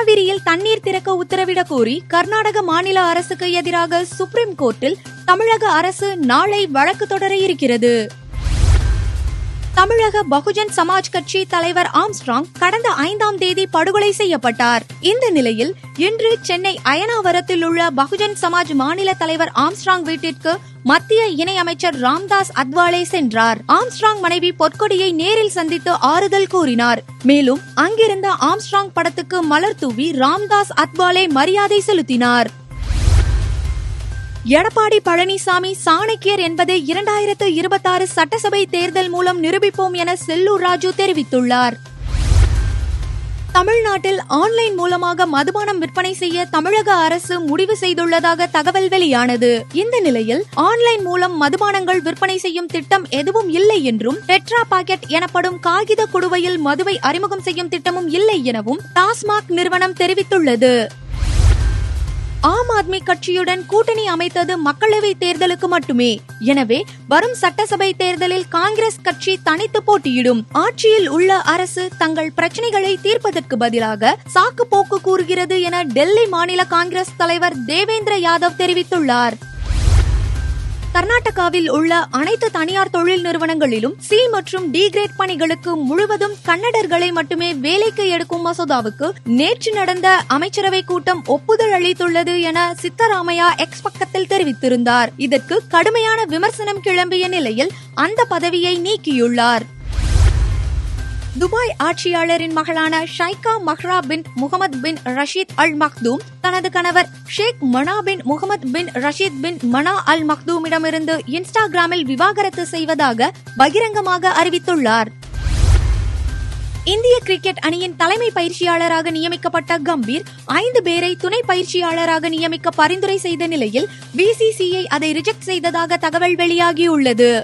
காவிரியில் தண்ணீர் திறக்க உத்தரவிட கோரி கர்நாடக மாநில அரசுக்கு எதிராக சுப்ரீம் கோர்ட்டில் தமிழக அரசு நாளை வழக்கு தொடர இருக்கிறது. தமிழக பகுஜன் சமாஜ் கட்சி தலைவர் ஆம்ஸ்ட்ராங் கடந்த ஐந்தாம் தேதி படுகொலை செய்யப்பட்டார். இந்த நிலையில் இன்று சென்னை அயனாவரத்தில் உள்ள பகுஜன் சமாஜ் மாநில தலைவர் ஆம்ஸ்ட்ராங் வீட்டிற்கு மத்திய இணையமைச்சர் ராம்தாஸ் அத்வாலே சென்றார். ஆம்ஸ்ட்ராங் மனைவி பொற்கொடியை நேரில் சந்தித்து ஆறுதல் கூறினார். மேலும் அங்கிருந்த ஆம்ஸ்ட்ராங் படத்துக்கு மலர் தூவி ராம்தாஸ் அத்வாலே மரியாதை செலுத்தினார். எடப்பாடி பழனிசாமி சாணக்கியர் என்பதை இரண்டாயிரத்து இருபத்தாறு சட்டசபை தேர்தல் மூலம் நிரூபிப்போம் என செல்லூர் ராஜு தெரிவித்துள்ளார். தமிழ்நாட்டில் ஆன்லைன் மூலமாக மதுபானம் விற்பனை செய்ய தமிழக அரசு முடிவு செய்துள்ளதாக தகவல் வெளியானது. இந்த நிலையில் ஆன்லைன் மூலம் மதுபானங்கள் விற்பனை செய்யும் திட்டம் எதுவும் இல்லை என்றும் டெட்ரா பாக்கெட் எனப்படும் காகித குடுவையில் மதுவை அறிமுகம் செய்யும் திட்டமும் இல்லை எனவும் டாஸ்மாக் நிறுவனம் தெரிவித்துள்ளது. ஆம் ஆத்மி கட்சியுடன் கூட்டணி அமைத்தது மக்களவை தேர்தலுக்கு மட்டுமே. எனவே வரும் சட்டசபை தேர்தலில் காங்கிரஸ் கட்சி தனித்து போட்டியிடும். ஆட்சியில் உள்ள அரசு தங்கள் பிரச்சனைகளை தீர்ப்பதற்கு பதிலாக சாக்கு போக்கு கூறுகிறது என டெல்லி மாநில காங்கிரஸ் தலைவர் தேவேந்திர யாதவ் தெரிவித்துள்ளார். கர்நாடகாவில் உள்ள அனைத்து தனியார் தொழில் நிறுவனங்களிலும் சி மற்றும் டி கிரேட் பணிகளுக்கு முழுவதும் கன்னடர்களை மட்டுமே வேலைக்கு எடுக்கும் மசோதாவுக்கு நேற்று நடந்த அமைச்சரவை கூட்டம் ஒப்புதல் அளித்துள்ளது என சித்தராமையா எக்ஸ் பக்கத்தில் தெரிவித்திருந்தார். இதற்கு கடுமையான விமர்சனம் கிளம்பிய நிலையில் அந்த பதவியை நீக்கியுள்ளார். துபாய் ஆட்சியாளரின் மகளான ஷைகா மஹ்ரா பின் முகமது பின் ரஷீத் அல் மக்தூம் தனது கணவர் ஷேக் மனா பின் முகமது பின் ரஷீத் பின் மனா அல் மக்தூமிடமிருந்து இன்ஸ்டாகிராமில் விவாகரத்து செய்வதாக பகிரங்கமாக அறிவித்துள்ளார். இந்திய கிரிக்கெட் அணியின் தலைமை பயிற்சியாளராக நியமிக்கப்பட்ட கம்பீர் ஐந்து பேரை துணை பயிற்சியாளராக நியமிக்க பரிந்துரை செய்த நிலையில் பிசிசிஐ அதை ரிஜெக்ட் செய்ததாக தகவல் வெளியாகியுள்ளது.